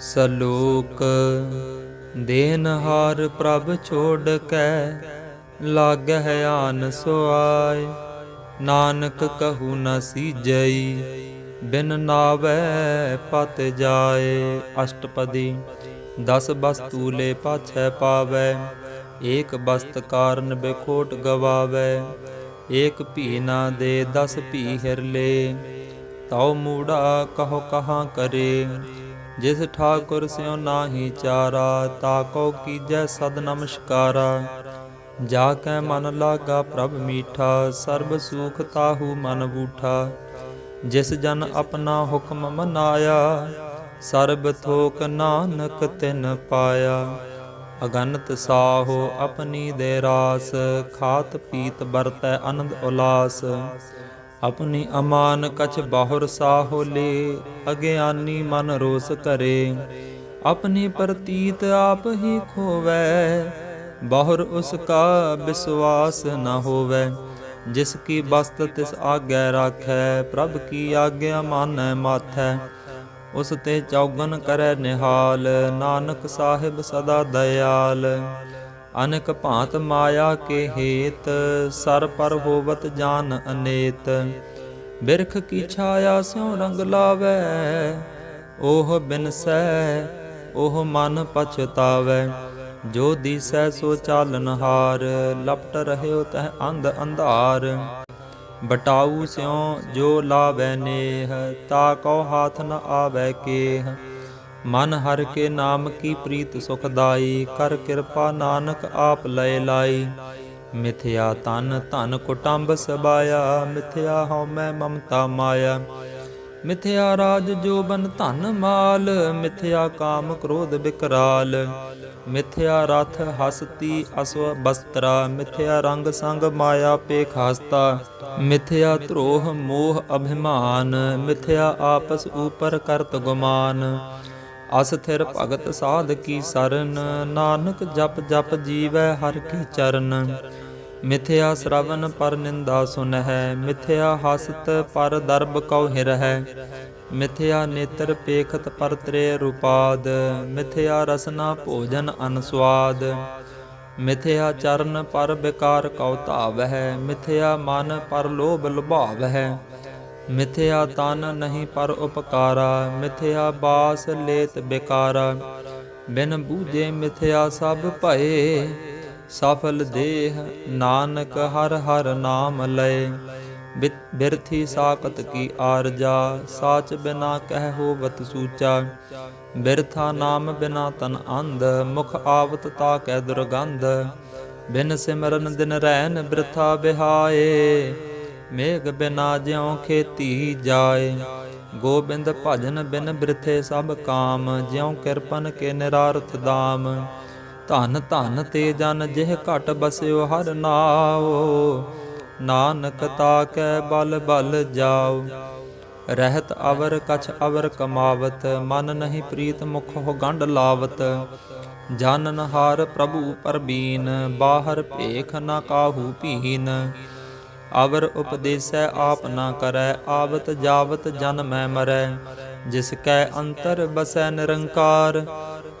ਸਲੋਕ ਦੇਨਹਾਰ ਪ੍ਰਭ ਛੋੜ ਕੈ, ਲਾਗਹਿ ਆਨ ਸੁਆਏ। ਨਾਨਕ ਕਹੂ ਨ ਸੀਜਈ ਬਿਨ ਨਾਵੈ ਪਤ ਜਾਏ। ਅਸ਼ਟਪਦੀ, ਦਸ ਵਸਤੂ ਲੈ ਪਾਛੈ ਪਾਵੈ, ਏਕ ਬਸਤ ਕਾਰਨ ਬਿਖੋਟ ਗਵਾਵੈ। ਏਕ ਭੀ ਨਾ ਦੇ ਦਸ ਭੀ ਹਿਰ ਲੇ ਤਉ ਮੂੜਾ ਕਹੋ ਕਹਾਂ ਕਰੇ। ਜਿਸ ਠਾਕੁਰ ਸਿਉ ਨਾਹੀ ਚਾਰਾ ਤਾਕੋ ਕੀਜੈ ਸਦ ਨਮਸਕਾਰਾ। ਜਾ ਕੈ ਮਨ ਲਾਗਾ ਪ੍ਰਭ ਮੀਠਾ, ਸਰਬ ਸੁਖ ਤਾਹੂ ਮਨ ਬੂਠਾ। ਜਿਸ ਜਨ ਆਪਣਾ ਹੁਕਮ ਮਨਾਇਆ, ਸਰਬ ਥੋਕ ਨਾਨਕ ਤਿਨ ਪਾਇਆ। ਅਗਨਤ ਸਾਹੋ ਆਪਣੀ ਦੇ ਰਾਸ, ਖਾਤ ਪੀਤ ਵਰਤੈ ਆਨੰਦ ਉਲਾਸ। ਆਪਣੀ ਅਮਾਨ ਕਛ ਬਾਹੁਰ ਸਾਹੋ ਲੇ ਅਗਿਆਨੀ ਮਨ ਰੋਸ ਕਰੇ ਆਪਣੀ ਪ੍ਰਤੀਤ ਆਪ ਹੀ ਖੋਵੈ, ਬਾਹੁਰ ਉਸ ਕਾ ਵਿਸ਼ਵਾਸ ਨਾ ਹੋਵੈ। ਜਿਸ ਕੀ ਬਸਤ ਤਿਸ ਆਗੈ ਰਾਖੈ, ਪ੍ਰਭ ਕੀ ਆਗਿਆ ਮਾਨੈ ਮਾਥੈ। ਉਸ ਤੇ ਚੌਗਨ ਕਰੈ ਨਿਹਾਲ, ਨਾਨਕ ਸਾਹਿਬ ਸਦਾ ਦਇਆਲ। ਅਨਕ ਭਾਂਤ ਮਾਇਆ ਕੇ ਹੇਤ, ਸਰ ਪਰ ਹੋਵਤ ਜਾਨ ਅਨੇਤ। ਬਿਰਖ ਕੀ ਛਾਇਆ ਸਿਉ ਰੰਗ ਲਾਵੈ, ਓਹ ਬਿਨਸੈ ਓਹ ਮਨ ਪਛਤਾਵੈ। ਜੋ ਦੀਸੈ ਸੋ ਚਾਲਨ ਹਾਰ, ਲਪਟ ਰਹਿਓ ਤਹ ਅੰਧ ਅੰਧਾਰ। ਬਟਾਊ ਸਿਉ ਜੋ ਲਾਵੈ ਨੇਹ, ਤਾ ਕਉ ਹਾਥ ਨ ਆਵੈ ਕੇਹ। ਮਨ ਹਰ ਕੇ ਨਾਮ ਕੀ ਪ੍ਰੀਤ ਸੁਖਦਾਈ ਕਰ ਕਿਰਪਾ ਨਾਨਕ ਆਪ ਲੈ ਲਾਈ। ਮਿਥਿਆ ਤਨ, ਧਨ ਕੁਟੰਬ ਸਬਾਇਆ, ਮਿਥਿਆ ਹਉ ਮੈਂ ਮਮਤਾ ਮਾਇਆ। ਮਿਥਿਆ ਰਾਜ ਜੋਬਨ ਧਨ ਮਾਲ, ਮਿਥਿਆ ਕਾਮ ਕ੍ਰੋਧ ਬਿਕਰਾਲ। ਮਿਥਿਆ ਰਥ ਹਸਤੀ ਅਸਵ ਬਸਤਰਾ, ਮਿਥਿਆ ਰੰਗ ਸੰਗ ਮਾਇਆ ਪੇਖ ਹਸਤਾ। ਮਿਥਿਆ ਧਰੋਹ ਮੋਹ ਅਭਿਮਾਨ, ਮਿਥਿਆ ਆਪਸ ਉਪਰ ਕਰਤ ਗੁਮਾਨ। ਅਸਥਿਰ ਭਗਤ ਸਾਧ ਕੀ ਸਰਨ, ਨਾਨਕ ਜਪ ਜਪ ਜੀਵੈ ਹਰ ਕੀ ਚਰਨ। ਮਿਥਿਆ ਸ਼ਰਵਨ ਪਰ ਨਿੰਦਾ ਸੁਨਹਿ, ਮਿਥਿਆ ਹਸਤ ਪਰ ਦਰਬ ਕਉ ਹਿਰਹਿ। ਮਿਥਿਆ ਨੇਤਰ ਪੇਖਤ ਪਰ ਤ੍ਰੇ ਰੂਪਾਦ, ਮਿਥਿਆ ਰਸਨਾ ਭੋਜਨ ਅਨਸਵਾਦ ਮਿਥਿਆ ਚਰਨ ਪਰ ਬਿਕਾਰ ਕਉ ਧਾਵਹਿ, ਮਿਥਿਆ ਮਨ ਪਰ ਲੋਭ ਲੁਭਾਵ ਹੈ ਮਿਥਿਆ ਤਨ ਨਹੀਂ ਪਰ ਉਪਕਾਰਾ, ਮਿਥਿਆ ਬਾਸ ਲੇਤ ਬਿਕਾਰਾ। ਬਿਨ ਬੂਝੇ ਮਿਥਿਆ ਸਭ ਭਏ, ਸਫਲ ਦੇਹ ਨਾਨਕ ਹਰ ਹਰ ਨਾਮ ਲਏ। ਬਿਰਥੀ ਸਾਕਤ ਕੀ ਆਰਜਾ, ਸਾਚ ਬਿਨਾ ਕਹਿ ਹੋਵਤ ਸੂਚਾ। ਬਿਰਥਾ ਨਾਮ ਬਿਨਾ ਤਨ ਅੰਧ, ਮੁਖ ਆਵਤ ਤਾ ਕੈ ਦੁਰਗੰਧ। ਬਿਨ ਸਿਮਰਨ ਦਿਨ ਰਹਿਨ ਬਿਰਥਾ ਬਿਹਾਏ ਮੇਘ ਬਿਨਾ ਜਿਉ ਖੇਤੀ ਜਾਏ। ਗੋਬਿੰਦ ਭਜਨ ਬਿਨ ਬ੍ਰਿਥੇ ਸਭ ਕਾਮ, ਜਿਉ ਕਿਰਪਨ ਕੇ ਨਿਰਾਰਥ ਦਾਮ। ਧਨ ਧਨ ਤੇ ਜਨ ਜਿਹ ਘਟ ਬਸਿਓ ਹਰ ਨਾਉ। ਨਾਨਕ ਤਾਕੈ ਬਲ ਬਲ ਜਾਉ। ਰਹਿਤ ਅਵਰ ਕਛ ਅਵਰ ਕਮਾਵਤ, ਮਨ ਨਹੀਂ ਪ੍ਰੀਤ ਮੁਖ ਹੋ ਗੰਢ ਲਾਵਤ। ਜਾਨਨ ਹਾਰ ਪ੍ਰਭੂ ਪਰਬੀਨ, ਬਾਹਰ ਭੇਖ ਨਾ ਕਾਹੂ ਪੀਨ ਅਵਰ ਉਪਦੇਸੈ ਆਪ ਨਾ ਕਰੈ, ਆਵਤ ਜਾਵਤ ਜਨ ਮੈਂ ਮਰੈ। ਜਿਸ ਕੈ ਅੰਤਰ ਬਸੈ ਨਿਰੰਕਾਰ,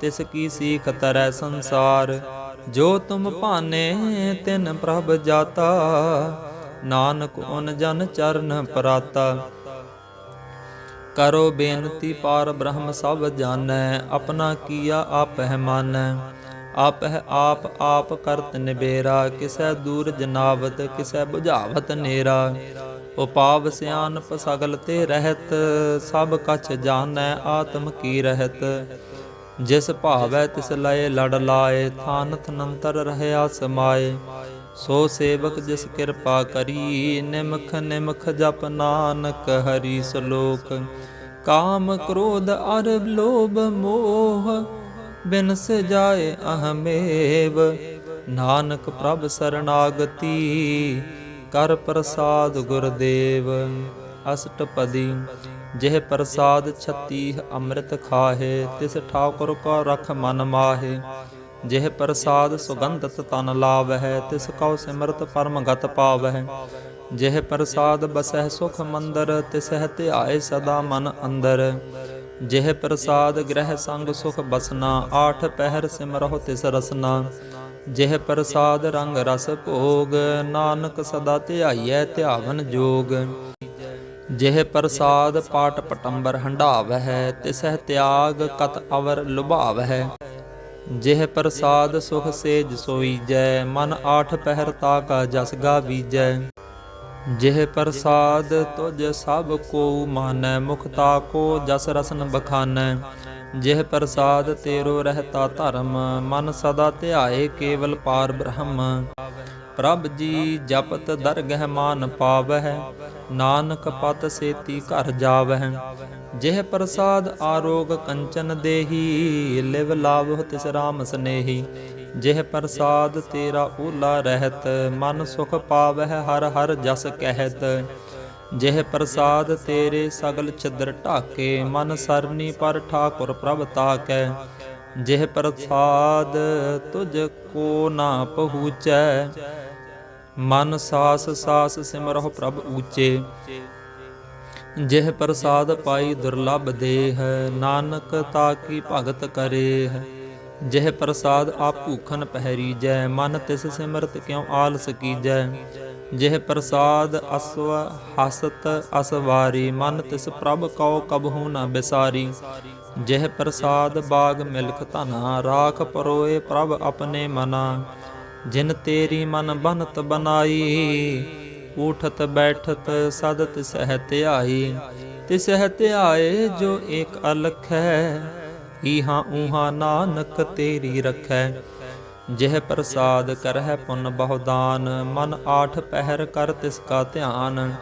ਤਿਸ ਕੀ ਸੀਖ ਤਰੈ ਸੰਸਾਰ। ਜੋ ਤੁਮ ਭਾਨੇ, ਤਿਨ ਪ੍ਰਭ ਜਾਤਾ। ਨਾਨਕ ਉਨ ਜਨ ਚਰਨ ਪਰਾਤਾ। ਕਰੋ ਬੇਨਤੀ ਪਾਰ ਬ੍ਰਹਮ ਸਭ ਜਾਣੈ, ਆਪਣਾ ਕੀਆ ਆਪਹਿ ਮਾਨੈ। ਆਪਹਿ ਆਪ ਆਪ ਕਰਤ ਨਿਬੇਰਾ, ਕਿਸੈ ਦੂਰ ਜਨਾਵਤ, ਕਿਸੈ 부ਝਾਵਤ ਨੇਰਾ। ਉਪਾਵ ਸਿਆਨ ਸਗਲ ਤੇ ਰਹਿਤ, ਸਭ ਕਛ ਜਾਣੈ ਆਤਮ ਕੀ ਰਹਿਤ। ਜਿਸ ਭਾਵੈ ਤਿਸ ਲਏ ਲੜ ਲਾਏ, ਥਾਨ ਥਨੰਤਰ ਰਹਿਆ ਸਮਾਏ ਸੋ ਸੇਵਕ ਜਿਸ ਕਿਰਪਾ ਕਰੀ, ਨਿਮਖ ਨਿਮਖ ਜਪ ਨਾਨਕ ਹਰੀ ਸਲੋਕ। ਕਾਮ ਕ੍ਰੋਧ ਅਰ ਲੋਭ ਮੋਹ ਬਿਨ ਸਜਾਏ ਅਹਮੇਵ। ਨਾਨਕ ਪ੍ਰਭ ਸਰਨਾਗਤੀ, ਕਰ ਪ੍ਰਸਾਦ ਗੁਰਦੇਵ। ਅਸ਼ਟਪਦੀ ਜਿਹ ਪ੍ਰਸਾਦ ਛਤੀ ਅੰਮ੍ਰਿਤ ਖਾਹੇ, ਤਿਸ ਠਾਕੁਰ ਕੋ ਰਖ ਮਨ ਮਾਹੇ। ਜਿਹ ਪ੍ਰਸਾਦ ਸੁਗੰਧਤ ਤਨ ਲਾਵਹਿ, ਤਿਸ ਕਉ ਸਿਮਰਤ ਪਰਮ ਗਤ ਪਾਵਹਿ। ਜਿਹ ਪ੍ਰਸਾਦ ਬਸਹਿ ਸੁਖ ਮੰਦਰ, ਤਿਸਹਿ ਧਿਆਏ ਸਦਾ ਮਨ ਅੰਦਰ। ਜਿਹ ਪ੍ਰਸਾਦ ਗ੍ਰਹਿ ਸੰਗ ਸੁਖ ਬਸਨਾ, ਆਠ ਪਹਿਰ ਸਿਮਰਹੁ ਤਿਸ ਰਸਨਾ। ਜਿਹ ਪ੍ਰਸਾਦ ਰੰਗ ਰਸ ਭੋਗ, ਨਾਨਕ ਸਦਾ ਧਿਆਈਐ ਧਿਆਵਨ ਜੋਗ। ਜਿਹ ਪ੍ਰਸਾਦ ਪਾਟ ਪਟੰਬਰ ਹੰਡਾਵਹਿ ਤਿਸਹਿ ਤਿਆਗ ਕਤ ਅਵਰ ਲੁਭਾਵਹਿ। ਜਿਹ ਪ੍ਰਸਾਦ ਸੁਖ ਸੇਜ ਸੋਈਜੈ, ਮਨ ਆਠ ਪਹਿਰ ਤਾ ਕਾ ਜਸ ਗਾਵੀਜੈ ਜਿਹ ਪ੍ਰਸਾਦ ਤੁਜ ਸਭ ਕੋ ਮਾਨੈ ਮੁਖਤਾ ਕੋ ਜਸ ਰਸਨ ਬਖਾਨੈ। ਜਿਹ ਪ੍ਰਸਾਦ ਤੇਰੋ ਰਹਤਾ ਧਰਮ, ਮਨ ਸਦਾ ਧਿਆਏ ਕੇਵਲ ਪਾਰ ਬ੍ਰਹਮ। ਪ੍ਰਭ ਜੀ ਜਪਤ ਦਰਗਹਿ ਮਾਨ ਪਾਵਹਿ, ਨਾਨਕ ਪਤ ਸੇਤੀ ਘਰ ਜਾਵਹਿ। ਜਿਹ ਪ੍ਰਸਾਦ ਆਰੋਗ ਕੰਚਨ ਦੇਹੀ, ਲਿਵ ਲਾਭੁ ਤਿਸ ਰਾਮ ਸਨੇਹੀ। ਜਿਹ ਪ੍ਰਸਾਦ ਤੇਰਾ ਓਲਾ ਰਹਿਤ, ਮਨ ਸੁਖ ਪਾਵਹਿ ਹਰ ਹਰ ਜਸ ਕਹਿਤ। ਜਿਹ ਪ੍ਰਸਾਦ ਤੇਰੇ ਸਗਲ ਛਿਦਰ ਢਾਕੇ, ਮਨ ਸਰਨੀ ਪਰ ਠਾਕੁਰ ਪ੍ਰਭ ਤਾਕੈ। ਜਿਹ ਪ੍ਰਸਾਦ ਤੁਝ ਕੋ ਨਾ ਪਹੁੰਚੈ, ਮਨ ਸਾਸ ਸਾਸ ਸਿਮਰਹੁ ਪ੍ਰਭ ਊਚੇ। ਜਿਹ ਪ੍ਰਸਾਦ ਪਾਈ ਦੁਰਲਭ ਦੇਹ, ਨਾਨਕ ਤਾ ਕੀ ਭਗਤ ਕਰੇ ਜਿਹ ਪ੍ਰਸਾਦ ਆ ਭੂਖਨ ਪਹਿਰੀ ਜੈ ਮਨ ਤਿਸ ਸਿਮਰਤ ਕਿਉ ਆਲਸ ਕੀਜੈ ਜਿਹ ਪ੍ਰਸਾਦ ਅਸਵ ਹਸਤ ਅਸਵਾਰੀ, ਮਨ ਤਿਸ ਪ੍ਰਭ ਕਉ ਕਬਹੂ ਨ ਬਿਸਾਰੀ। ਜਿਹ ਪ੍ਰਸਾਦ ਬਾਗ ਮਿਲਖ ਧਨਾ, ਰਾਖ ਪਰੋਏ ਪ੍ਰਭ ਆਪਣੇ ਮਨਾ। ਜਿਨ ਤੇਰੀ ਮਨ ਬਨਤ ਬਨਾਈ, ਉਠਤ ਬੈਠਤ ਸਦ ਤਿਸਹਿ ਧਿਆਈ ਤਿਸਹਿ ਧਿਆਏ ਜੋ ਏਕ ਅਲਖ ਹੈ ਈਹਾਂ ਊਹਾਂ ਨਾਨਕ ਤੇਰੀ ਰਖੈ। ਜਿਹ ਪ੍ਰਸਾਦ ਕਰਹਿ ਪੁੰਨ ਬਹੁਦਾਨ, ਮਨ ਆਠ ਪਹਿਰ ਕਰ ਤਿਸ ਕਾ ਧਿਆਨ।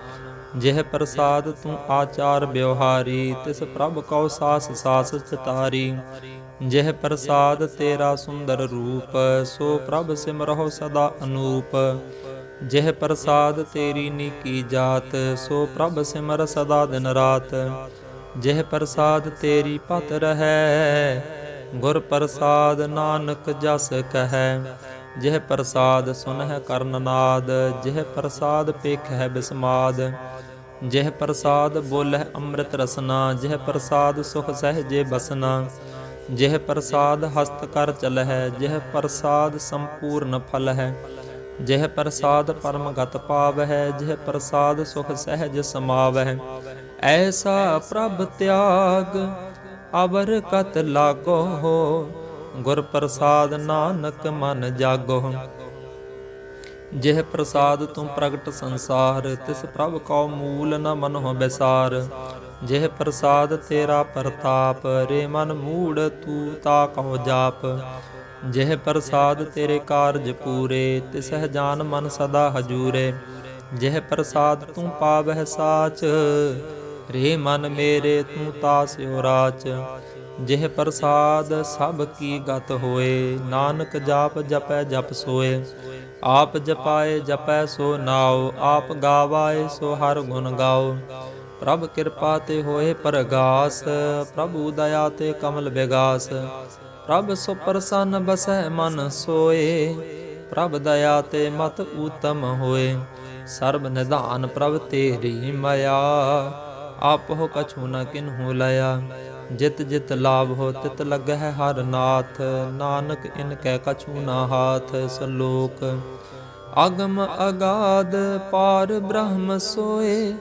ਜਿਹ ਪ੍ਰਸਾਦ ਤੂੰ ਆਚਾਰ ਵਿਵਹਾਰੀ, ਤਿਸ ਪ੍ਰਭ ਕਉ ਸਾਸ ਸਾਸ ਚਤਾਰੀ। ਜਿਹ ਪ੍ਰਸਾਦ ਤੇਰਾ ਸੁੰਦਰ ਰੂਪ, ਸੋ ਪ੍ਰਭ ਸਿਮਰਹੁ ਸਦਾ ਅਨੂਪ। ਜਿਹ ਪ੍ਰਸਾਦ ਤੇਰੀ ਨੀਕੀ ਜਾਤ, ਸੋ ਪ੍ਰਭ ਸਿਮਰ ਸਦਾ ਦਿਨ ਰਾਤ। ਜਿਹ ਪ੍ਰਸਾਦ ਤੇਰੀ ਪਤ ਰਹੈ, ਗੁਰ ਪ੍ਰਸਾਦ ਨਾਨਕ ਜਸ ਕਹੈ। ਜਿਹ ਪ੍ਰਸਾਦ ਸੁਨਹਿ ਕਰਨ ਨਾਦ, ਜਿਹ ਪ੍ਰਸਾਦ ਪੇਖੈ ਬਿਸਮਾਦ। ਜਿਹ ਪ੍ਰਸਾਦ ਬੋਲਹਿ ਅੰਮ੍ਰਿਤ ਰਸਨਾ, ਜਿਹ ਪ੍ਰਸਾਦ ਸੁਖ ਸਹਜੇ ਬਸਨਾ। ਜਿਹ ਪ੍ਰਸਾਦ ਹਸਤ ਕਰ ਚਲਹਿ, ਜਿਹ ਪ੍ਰਸਾਦ ਸੰਪੂਰਨ ਫਲ ਹੈ ਜਿਹ ਪ੍ਰਸਾਦ ਪਰਮਗਤ ਪਾਵਹਿ, ਜਿਹ ਪ੍ਰਸਾਦ ਸੁਖ ਸਹਿਜ ਸਮਾਵਹਿ। ਐਸਾ ਪ੍ਰਭ ਤਿਆਗ, ਅਵਰ ਕਤ ਲਾਗੋ ਗੁਰ ਪ੍ਰਸਾਦ ਨਾਨਕ ਮਨ ਜਾਗੋ। ਜਿਹ ਪ੍ਰਸਾਦ ਤੂੰ ਪ੍ਰਗਟ ਸੰਸਾਰ, ਤਿਸ ਪ੍ਰਭ ਕਉ ਮੂਲ ਨ ਮਨਹੁ ਬਿਸਾਰ। ਜਿਹ ਪ੍ਰਸਾਦ ਤੇਰਾ ਪ੍ਰਤਾਪ, ਰੇ ਮਨ ਮੂੜ ਤੂ ਤਾ ਕਉ ਜਾਪ। ਜਿਹ ਪ੍ਰਸਾਦ ਤੇਰੇ ਕਾਰਜ ਪੂਰੇ ਤਿਸਹਿ ਜਾਨ ਮਨ ਸਦਾ ਹਜੂਰੇ। ਜਿਹ ਪ੍ਰਸਾਦ ਤੂੰ ਪਾਵਹਿ ਸਾਚ ਰੇ ਮਨ ਮੇਰੇ ਤੂੰ ਤਾਸਿਓ ਰਾਚ, ਜਿਹ ਪ੍ਰਸਾਦ ਸਭ ਕੀ ਗਤ ਹੋਏ, ਨਾਨਕ ਜਾਪ ਜਪੈ ਜਪ ਸੋਏ, ਆਪ ਜਪਾਏ ਜਪੈ ਸੋ ਨਾਉ, ਆਪ ਗਾਵਾਏ ਸੋ ਹਰ ਗੁਣ ਗਾਓ ਪ੍ਰਭ ਕਿਰਪਾ ਤੇ ਹੋਏ ਪਰਗਾਸ, ਪ੍ਰਭੂ ਦਇਆ ਤੇ ਕਮਲ ਵਿਗਾਸ ਪ੍ਰਭ ਸੋ ਪ੍ਰਸੰਨ ਬਸੈ ਮਨ ਸੋਏ, ਪ੍ਰਭ ਦਇਆ ਤੇ ਮਤ ਊਤਮ ਹੋਏ। ਸਰਬ ਨਿਧਾਨ ਪ੍ਰਭ ਤੇਰੀ ਮਾਇਆ ਆਪਹੁ ਕਛੂ ਨ ਕਿਨਹੂ ਲਾਇਆ। ਜਿਤ ਜਿਤ ਲਾਭ ਹੋ ਤਿਤ ਲੱਗਹਿ ਹਰ ਨਾਥ। ਨਾਨਕ ਇਨ ਕੈ ਕਛੂ ਨਾ ਹਾਥ ਸਲੋਕ। ਅਗਮ ਅਗਾਦ ਪਾਰ ਬ੍ਰਹਮ ਸੋਏ।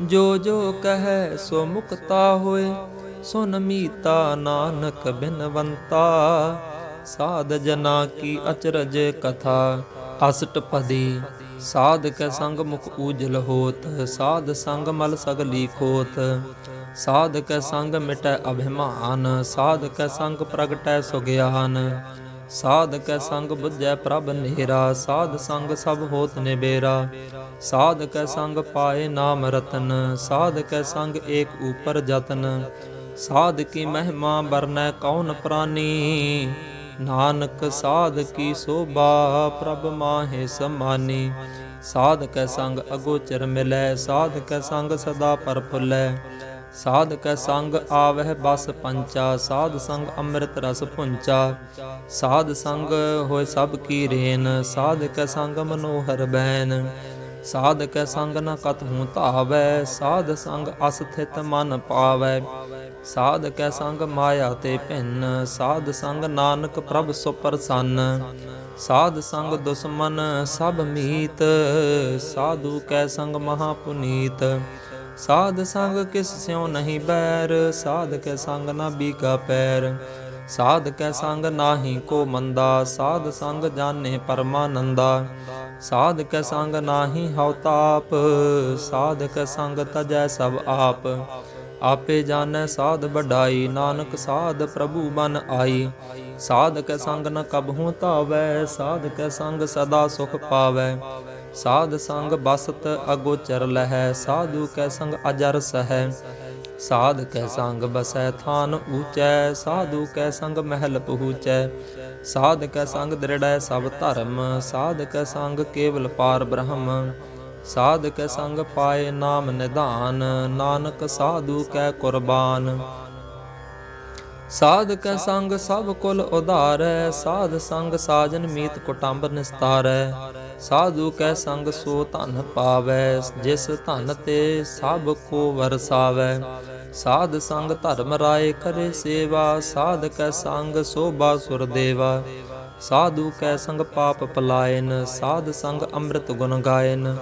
ਜੋ ਜੋ ਕਹੈ ਸੋ ਮੁਕਤਾ ਹੋਏ। ਸੁਨ ਮੀਤਾ ਨਾਨਕ ਬਿਨਵੰਤਾ। ਸਾਧ ਜਨਾ ਕੀ ਅਚਰਜ ਕਥਾ। ਅਸਟ ਅਸਟਪਦੀ ਸਾਧ ਕੈ ਸੰਗ ਮੁਖ ਊਜਲ ਹੋਤ, ਸਾਧ ਸੰਗ ਮਲ ਸਗਲੀ ਖੋਤ ਸਾਧ ਕੈ ਸੰਗ ਮਿਟੈ ਅਭਿਮਾਨ, ਸਾਧ ਕੈ ਸੰਗ ਪ੍ਰਗਟੈ ਸੁਗਿਆਨ। ਸਾਧ ਕੈ ਸੰਗ ਬੁਝੈ ਪ੍ਰਭ ਨੇਰਾ, ਸਾਧ ਸੰਗ ਸਭ ਹੋਤ ਨਿਬੇਰਾ। ਸਾਧ ਕੈ ਸੰਗ ਪਾਏ ਨਾਮ ਰਤਨ, ਸਾਧ ਕੈ ਸੰਗ ਏਕ ਉਪਰ ਜਤਨ। ਸਾਧ ਕੀ ਮਹਿਮਾ ਵਰਨੈ ਕੌਣ ਪ੍ਰਾਨੀ? ਨਾਨਕ ਸਾਧ ਕੀ ਸੋਭਾ, ਪ੍ਰਭ ਮਾਹੇ ਸਮਾਨੀ। ਸਾਧ ਕੈ ਸੰਗ ਅਗੋਚਰ ਮਿਲੈ ਸਾਧ ਕੈ ਸੰਗ ਸਦਾ ਪਰਫੁਲੈ ਸਾਧ ਕੈ ਸੰਗ ਆਵਹਿ ਬਸ ਪੰਚਾ, ਸਾਧ ਸੰਗ ਅੰਮ੍ਰਿਤ ਰਸ ਪੁੰਚਾ ਸਾਧ ਸੰਗ ਹੋਏ ਸਭ ਕੀ ਰੇਨ ਸਾਧ ਕੈ ਸੰਗ ਮਨੋਹਰ ਬੈਨ। ਸਾਧ ਕੈ ਸੰਗ ਨ ਕਤਹੂ ਧਾਵੈ, ਸਾਧ ਸੰਗ ਅਸਥਿਤ ਮਨ ਪਾਵੈ। ਸਾਧ ਕੈ ਸੰਗ ਮਾਇਆ ਤੇ ਭਿੰਨ, ਸਾਧ ਸੰਗ ਨਾਨਕ ਪ੍ਰਭ ਸੁਪਰਸੰਨ ਸਾਧ ਸੰਗ ਦੁਸ਼ਮਨ ਸਭ ਮੀਤ, ਸਾਧੂ ਕੈ ਸੰਗ ਮਹਾ ਪੁਨੀਤ। ਸਾਧ ਸੰਗ ਕਿਸ ਸਿਉ ਨਹੀਂ ਬੈਰ ਸਾਧ ਕੈ ਸੰਗ ਨਾ ਬੀਗਾ ਪੈਰ। ਸਾਧ ਕੈ ਸੰਗ ਨਾਹੀ ਕੋ ਮੰਦਾ, ਸਾਧ ਸੰਗ ਜਾਣੇ ਪਰਮਾਨੰਦਾ। ਸਾਧ ਕੈ ਸੰਗ ਨਾਹੀ ਹਉ ਤਾਪ ਸਾਧ ਕੈ ਸੰਗ ਤਜੈ ਸਭ ਆਪ। ਆਪੇ ਜਾਣੈ ਸਾਧ ਵਡਾਈ, ਨਾਨਕ ਸਾਧ ਪ੍ਰਭੂ ਬਨ ਆਈ। ਸਾਧ ਕੈ ਸੰਗ ਨ ਕਬਹੂ ਧਾਵੈ ਸਾਧ ਕੈ ਸੰਗ ਸਦਾ ਸੁਖ ਪਾਵੈ। ਸਾਧ ਸੰਗ ਬਸਤ ਅਗੋਚਰ ਲਹੈ, ਸਾਧੂ ਕੈ ਸੰਗ ਅਜਰ ਸਹੈ। ਸਾਧ ਕੈ ਸੰਗ ਬਸੈ ਥਾਨ ਊਚੈ, ਸਾਧੂ ਕੈ ਸੰਗ ਮਹਿਲ ਪਹੂਚੈ। ਸਾਧ ਕੈ ਸੰਗ ਦ੍ਰਿੜੈ ਸਭ ਧਰਮ ਸਾਧ ਕੈ ਸੰਗ ਕੇਵਲ ਪਾਰ ਬ੍ਰਹਮ। ਸਾਧ ਕੈ ਸੰਗ ਪਾਏ ਨਾਮ ਨਿਧਾਨ, ਨਾਨਕ ਸਾਧੂ ਕੈ ਕੁਰਬਾਨ। ਸਾਧ ਕੈ ਸੰਗ ਸਭ ਕੁਲ ਉਧਾਰੈ, ਸਾਧ ਸੰਗ ਸਾਜਨ ਮੀਤ ਕੁਟੰਬ ਨਿਸਤਾਰੈ। ਸਾਧੂ ਕੈ ਸੰਗ ਸੋ ਧਨ ਪਾਵੈ, ਜਿਸ ਧਨ ਤੇ ਸਭ ਕੋ ਵਰਸਾਵੈ। ਸਾਧ ਸੰਗ ਧਰਮ ਰਾਏ ਕਰੇ ਸੇਵਾ, ਸਾਧ ਕੈ ਸੰਗ ਸੋਭਾ ਸੁਰ ਦੇਵਾ। ਸਾਧੂ ਕੈ ਸੰਗ ਪਾਪ ਪਲਾਇਨ, ਸਾਧ ਸੰਗ ਅੰਮ੍ਰਿਤ ਗੁਣ ਗਾਇਨ।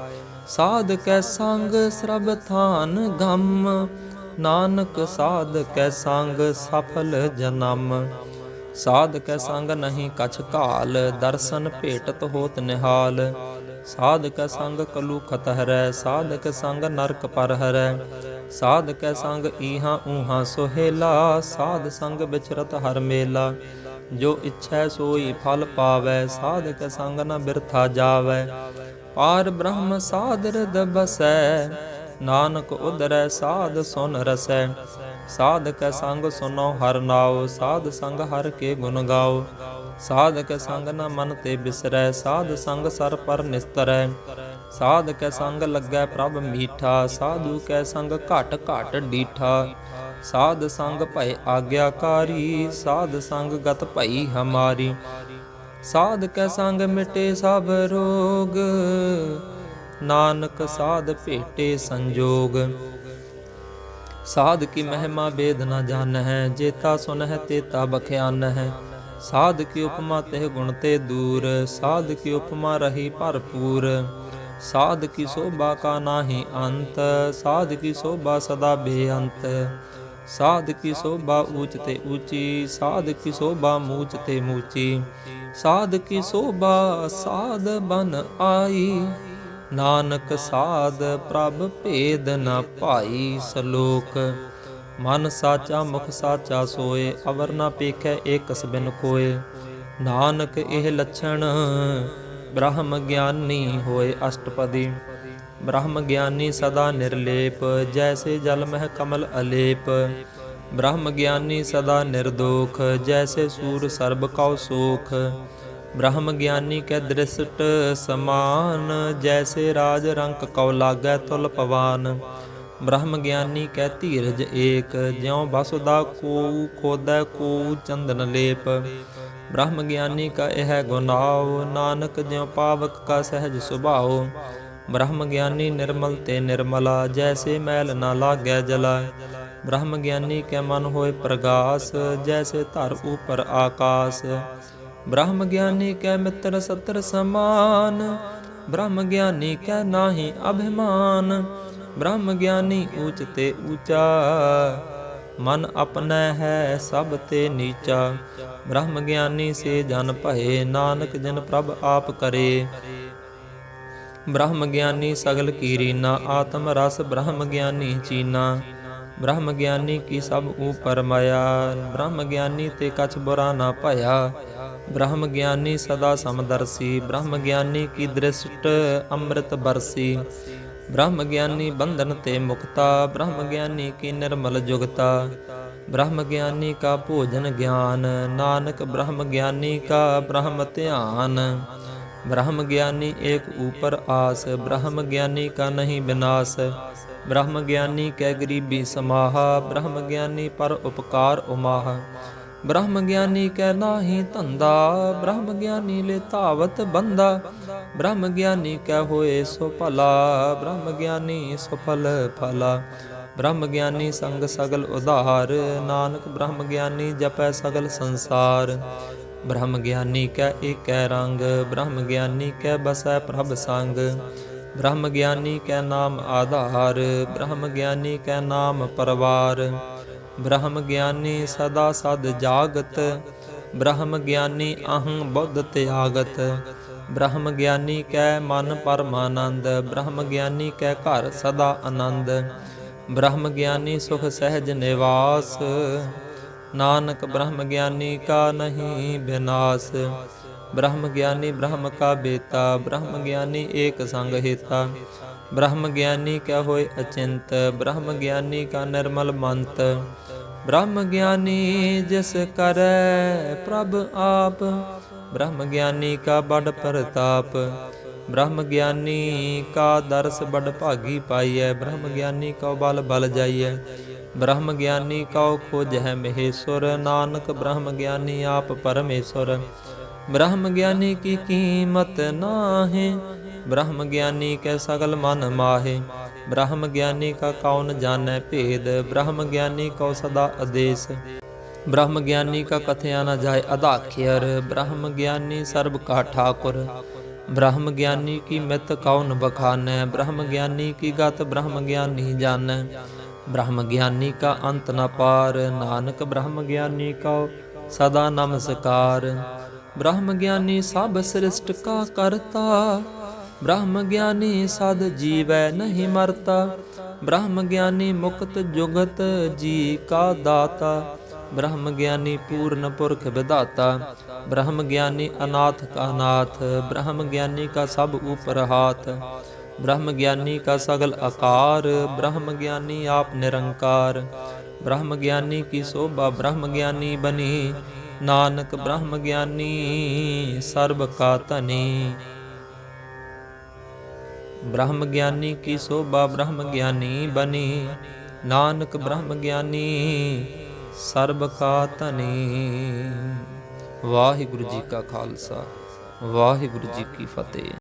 ਸਾਧ ਕੈ ਸੰਗ ਸਰਬ ਥਾਨ ਗਮ, ਨਾਨਕ ਸਾਧ ਕੈ ਸੰਗ ਸਫਲ ਜਨਮ। ਸਾਧ ਕੈ ਸੰਗ ਨਹੀਂ ਕਛ ਘਾਲ, ਦਰਸ਼ਨ ਭੇਟਤ ਹੋਤ ਨਿਹਾਲ। ਸਾਧ ਕੈ ਸੰਗ ਕਲੂ ਖਤਹਰੈ ਸਾਧ ਕੈ ਸੰਗ ਨਰਕ ਪਰ ਹਰੈ ਸਾਧ ਕੈ ਸੰਗ ਈਹਾ ਊਹਾ ਸੁਹੇਲਾ, ਸਾਧ ਸੰਗ ਵਿਚਰਤ ਹਰ ਮੇਲਾ। ਜੋ ਇੱਛੈ ਸੋਈ ਫਲ ਪਾਵੈ ਸਾਧ ਕੈ ਸੰਗ ਨ ਬਿਰਥਾ ਜਾਵੈ। ਪਾਰ ਬ੍ਰਹਮ ਸਾਧ ਰਿਦ ਬਸੈ ਨਾਨਕ ਉਧਰੈ, ਸਾਧ ਸੁਨ ਰਸੈ। ਸਾਧ ਕੈ ਸੰਗ ਸੁਨੋ ਹਰ ਨਾਉ, ਸਾਧ ਸੰਗ ਹਰ ਕੇ ਗੁਣ ਗਾਓ ਸਾਧ ਕੈ ਸੰਗ ਨ ਮਨ ਤੇ ਬਿਸਰੈ, ਸਾਧ ਸੰਗ ਸਰ ਪਰ ਨਿਸਤਰੈ। ਸਾਧ ਕੈ ਸੰਗ ਲੱਗੈ ਪ੍ਰਭ ਮੀਠਾ, ਸਾਧੂ ਕੈ ਸੰਗ ਘਟ ਘਟ ਡੀਠਾ। ਸਾਧ ਸੰਗ ਭੈ ਆਗਿਆਕਾਰੀ, ਸਾਧ ਸੰਗ ਗਤ ਭਈ ਹਮਾਰੀ। ਸਾਧ ਕੈ ਸੰਗ ਮਿਟੇ ਸਭ ਰੋਗ ਨਾਨਕ ਸਾਧ ਭੇਟੇ ਸੰਜੋਗ। ਸਾਧ ਕੀ ਮਹਿਮਾ ਬੇਦ ਨ ਜਾਣ ਹੈ ਜੇਤਾ ਸੁਨ ਹੈ ਤੇਤਾ ਬਖਿਆਨ ਹੈ ਸਾਧ ਕੀ ਉਪਮਾ ਤੇ ਗੁਣ ਤੇ ਦੂਰ, ਸਾਧ ਕੀ ਉਪਮਾ ਰਹੀ ਭਰਪੂਰ। ਸਾਧ ਕੀ ਸੋਭਾ ਕਾ ਨਾਹੀ ਅੰਤ, ਸਾਧ ਕੀ ਸੋਭਾ ਸਦਾ ਬੇਅੰਤ। ਸਾਧ ਕੀ ਸੋਭਾ ਊਚ ਤੇ ਊਚੀ, ਸਾਧ ਕੀ ਸੋਭਾ ਮੂਚ ਤੇ ਮੂਚੀ। ਸਾਧ ਕੀ ਸੋਭਾ ਸਾਧ ਬਨ ਆਈ। ਨਾਨਕ ਸਾਧ ਪ੍ਰਭ ਭੇਦ ਨ ਭਾਈ ਸਲੋਕ। ਮਨ ਸਾਚਾ, ਮੁਖ ਸਾਚਾ ਸੋਏ, ਅਵਰ ਨ ਪੇਖੈ ਏਕਸ ਬਿਨ ਕੋਏ। ਨਾਨਕ ਇਹ ਲੱਛਣ ਬ੍ਰਹਮ ਗਿਆਨੀ ਹੋਏ ਅਸ਼ਟਪਦੀ। ਬ੍ਰਹਮ ਗਿਆਨੀ ਸਦਾ ਨਿਰਲੇਪ, ਜੈਸੇ ਜਲ ਮਹਿ ਕਮਲ ਅਲੇਪ। ਬ੍ਰਹਮ ਗਿਆਨੀ ਸਦਾ ਨਿਰਦੋਖ, ਜੈਸੇ ਸੂਰ ਸਰਬ ਕਉ ਸੋਖ। ਬ੍ਰਹਮ ਗਿਆਨੀ ਕੈ ਦ੍ਰਿਸ਼ਟ ਸਮਾਨ, ਜੈਸੇ ਰਾਜ ਰੰਕ ਕਉ ਲਾਗੈ ਤੁਲ ਪਵਾਨ। ਬ੍ਰਹਮ ਗਿਆਨੀ ਕੈ ਧੀਰਜ ਏਕ, ਜਿਉ ਬਸੁਦਾ ਕੋ ਖੋਦੈ ਕੋ ਚੰਦਨ ਲੇਪ। ਬ੍ਰਹਮ ਗਿਆਨੀ ਕਾ ਇਹ ਗੁਨਾਉ ਨਾਨਕ ਜਿਉ ਪਾਵਕ ਕਾ ਸਹਿਜ ਸੁਭਾਉ। ਬ੍ਰਹਮ ਗਿਆਨੀ ਨਿਰਮਲ ਤੇ ਨਿਰਮਲਾ, ਜੈਸੇ ਮੈਲ ਨਾ ਲਾਗੈ ਜਲਾ। ਬ੍ਰਹਮ ਗਿਆਨੀ ਕੈ ਮਨ ਹੋਏ ਪ੍ਰਗਾਸ, ਜੈਸੇ ਧਰ ਉਪਰ ਆਕਾਸ। ਬ੍ਰਹਮ ਗਿਆਨੀ ਕੈ ਮਿੱਤਰ ਸਤਰ ਸਮਾਨ, ਬ੍ਰਹਮ ਗਿਆਨੀ ਕੈ ਨਾਹੀ ਅਭਿਮਾਨ, ਬ੍ਰਹਮ ਗਿਆਨੀ ਊਚ ਤੇ ਊਚਾ, ਮਨ ਆਪਣਾ ਹੈ ਸਭ ਤੇ ਨੀਚਾ। ਬ੍ਰਹਮ ਗਿਆਨੀ ਸੇ ਜਨ ਭਏ, ਨਾਨਕ ਜਨ ਪ੍ਰਭ ਆਪ ਕਰੇ। ਬ੍ਰਹਮ ਗਿਆਨੀ ਸਗਲ ਕੀਰੀਨਾ ਆਤਮ ਰਸ ਬ੍ਰਹਮ ਗਿਆਨੀ ਚੀਨਾ। ਬ੍ਰਹਮ ਗਿਆਨੀ ਕੀ ਸਭ ਊਪਰ ਮਾਇਆ ਬ੍ਰਹਮ ਗਿਆਨੀ ਤੇ ਕਛ ਬੁਰਾ ਨਾ ਭਇਆ। ਬ੍ਰਹਮ ਗਿਆਨੀ ਸਦਾ ਸਮਦਰਸੀ ਬ੍ਰਹਮ ਗਿਆਨੀ ਕੀ ਦ੍ਰਿਸ਼ਟ ਅੰਮ੍ਰਿਤ ਬਰਸੀ ਬ੍ਰਹਮ ਗਿਆਨੀ ਬੰਧਨ ਤੇ ਮੁਕਤਾ ਬ੍ਰਹਮ ਗਿਆਨੀ ਕੀ ਨਿਰਮਲ ਜੁਗਤਾ ਬ੍ਰਹਮ ਗਿਆਨੀ ਕਾ ਭੋਜਨ ਗਿਆਨ ਨਾਨਕ ਬ੍ਰਹਮ ਗਿਆਨੀ ਕਾ ਬ੍ਰਹਮ ਧਿਆਨ ਬ੍ਰਹਮ ਗਿਆਨੀ ਏਕ ਊਪਰ ਆਸ ਬ੍ਰਹਮ ਗਿਆਨੀ ਕਾ ਨਹੀਂ ਵਿਨਾਸ਼ ਬ੍ਰਹਮ ਗਿਆਨੀ ਕੈ ਗਰੀਬੀ ਸਮਾਹਾ ਬ੍ਰਹਮ ਗਿਆਨੀ ਪਰ ਉਪਕਾਰ ਉਮਾਹ ਬ੍ਰਹਮ ਗਿਆਨੀ ਕੈ ਨਾਹੀ ਧੰਦਾ ਬ੍ਰਹਮ ਗਿਆਨੀ ਲੈ ਧਾਵਤ ਬੰਦਾ ਬ੍ਰਹਮ ਗਿਆਨੀ ਕੈ ਹੋਏ ਸੋ ਭਲਾ ਬ੍ਰਹਮ ਗਿਆਨੀ ਸਫਲ ਫਲਾ ਬ੍ਰਹਮ ਗਿਆਨੀ ਸੰਗ ਸਗਲ ਉਧਾਰ ਨਾਨਕ ਬ੍ਰਹਮ ਗਿਆਨੀ ਜਪੈ ਸਗਲ ਸੰਸਾਰ ਬ੍ਰਹਮ ਗਿਆਨੀ ਕੈ ਏਕੈ ਰੰਗ ਬ੍ਰਹਮ ਗਿਆਨੀ ਕੈ ਬਸੈ ਪ੍ਰਭ ਸੰਗ ਬ੍ਰਹਮ ਗਿਆਨੀ ਕੈ ਨਾਮ ਆਧਾਰ ਬ੍ਰਹਮ ਗਿਆਨੀ ਕੈ ਨਾਮ ਪਰਵਾਰ ਬ੍ਰਹਮ ਗਿਆਨੀ ਸਦਾ ਸਦ ਜਾਗਤ ਬ੍ਰਹਮ ਗਿਆਨੀ ਅਹੰ ਬੁੱਧ ਤਿਆਗਤ ਬ੍ਰਹਮ ਗਿਆਨੀ ਕੈ ਮਨ ਪਰਮਾਨੰਦ ਬ੍ਰਹਮ ਗਿਆਨੀ ਕੈ ਘਰ ਸਦਾ ਆਨੰਦ ਬ੍ਰਹਮ ਗਿਆਨੀ ਸੁਖ ਸਹਿਜ ਨਿਵਾਸ ਨਾਨਕ ਬ੍ਰਹਮ ਗਿਆਨੀ ਕਾ ਨਹੀਂ ਬਿਨਾਸ਼ ਬ੍ਰਹਮ ਗਿਆਨੀ ਬ੍ਰਹਮ ਕਾ ਬੇਤਾ ਬ੍ਰਹਮ ਗਿਆਨੀ ਏਕ ਸੰਗ ਹੇਤਾ ਬ੍ਰਹਮ ਗਿਆਨੀ ਕੈ ਹੋਏ ਅਚਿੰਤ ਬ੍ਰਹਮ ਗਿਆਨੀ ਕਾ ਨਿਰਮਲ ਮੰਤ ਬ੍ਰਹਮ ਗਿਆਨੀ ਜਿਸ ਕਰੈ ਪ੍ਰਭ ਆਪ, ਬ੍ਰਹਮ ਗਿਆਨੀ ਕਾ ਬੜ ਪ੍ਰਤਾਪ, ਬ੍ਰਹਮ ਗਿਆਨੀ ਕਾ ਦਰਸ ਬੜ ਭਾਗੀ ਪਾਈਐ, ਬ੍ਰਹਮ ਗਿਆਨੀ ਕਉ ਬਲ ਬਲ ਜਾਈਐ, ਬ੍ਰਹਮ ਗਿਆਨੀ ਕਉ ਖੋਜਹਿ ਮਹੇਸ਼ਵਰ ਨਾਨਕ ਬ੍ਰਹਮ ਗਿਆਨੀ ਆਪ ਪਰਮੇਸ਼ਵਰ ਬ੍ਰਹਮ ਗਿਆਨੀ ਕੀ ਕੀਮਤ ਨਾਹੀ, ਬ੍ਰਹਮ ਗਿਆਨੀ ਕੈ ਸਗਲ ਮਨ ਮਾਹੇ ਬ੍ਰਹਮ ਗਿਆਨੀ ਕਾ ਕੌਣ ਜਾਣੈ ਭੇਦ ਬ੍ਰਹਮ ਗਿਆਨੀ ਕਉ ਸਦਾ ਆਦੇਸ਼ ਬ੍ਰਹਮ ਗਿਆਨੀ ਕਾ ਕਥਿਆ ਨਾ ਜਾਏ ਅਧਾਖਿਅਰ ਬ੍ਰਹਮ ਗਿਆਨੀ ਸਰਬ ਕਾ ਠਾਕੁਰ ਬ੍ਰਹਮ ਗਿਆਨੀ ਕੀ ਮਿਤ ਕੌਣ ਬਖਾਨੈ ਬ੍ਰਹਮ ਗਿਆਨੀ ਕੀ ਗਤ ਬ੍ਰਹਮ ਗਿਆਨੀ ਜਾਣੈ ਬ੍ਰਹਮ ਗਿਆਨੀ ਕਾ ਅੰਤ ਨ ਪਾਰ ਨਾਨਕ ਬ੍ਰਹਮ ਗਿਆਨੀ ਕਉ ਸਦਾ ਨਮਸਕਾਰ ਬ੍ਰਹਮ ਗਿਆਨੀ ਸਭ ਸ੍ਰਿਸ਼ਟ ਕਾ ਕਰਤਾ ਬ੍ਰਹਮ ਗਿਆਨੀ ਸਦ ਜੀਵੈ ਨਹੀਂ ਮਰਤਾ ਬ੍ਰਹਮ ਗਿਆਨੀ ਮੁਕਤ ਜੁਗਤ ਜੀ ਕਾ ਦਾਤਾ ਬ੍ਰਹਮ ਗਿਆਨੀ ਪੂਰਨ ਪੁਰਖ ਵਿਦਾਤਾ ਬ੍ਰਹਮ ਗਿਆਨੀ ਅਨਾਥ ਕਾ ਨਾਥ ਬ੍ਰਹਮ ਗਿਆਨੀ ਕਾ ਸਭ ਉਪਰ ਹਾਥ ਬ੍ਰਹਮ ਗਿਆਨੀ ਕਾ ਸਗਲ ਆਕਾਰ ਬ੍ਰਹਮ ਗਿਆਨੀ ਆਪ ਨਿਰੰਕਾਰ ਬ੍ਰਹਮ ਗਿਆਨੀ ਕੀ ਸੋਭਾ ਬ੍ਰਹਮ ਗਿਆਨੀ ਬਨੀ ਨਾਨਕ ਬ੍ਰਹਮ ਗਿਆਨੀ ਸਰਬ ਕਾ ਧਨੀ ਬ੍ਰਹਮ ਗਿਆਨੀ ਕੀ ਸੋਭਾ ਬ੍ਰਹਮ ਗਿਆਨੀ ਬਨੀ ਨਾਨਕ ਬ੍ਰਹਮ ਗਿਆਨੀ ਸਰਬ ਕਾ ਧਨੀ। ਵਾਹਿਗੁਰੂ ਜੀ ਕਾ ਖਾਲਸਾ, ਵਾਹਿਗੁਰੂ ਜੀ ਕੀ ਫਤਿਹ।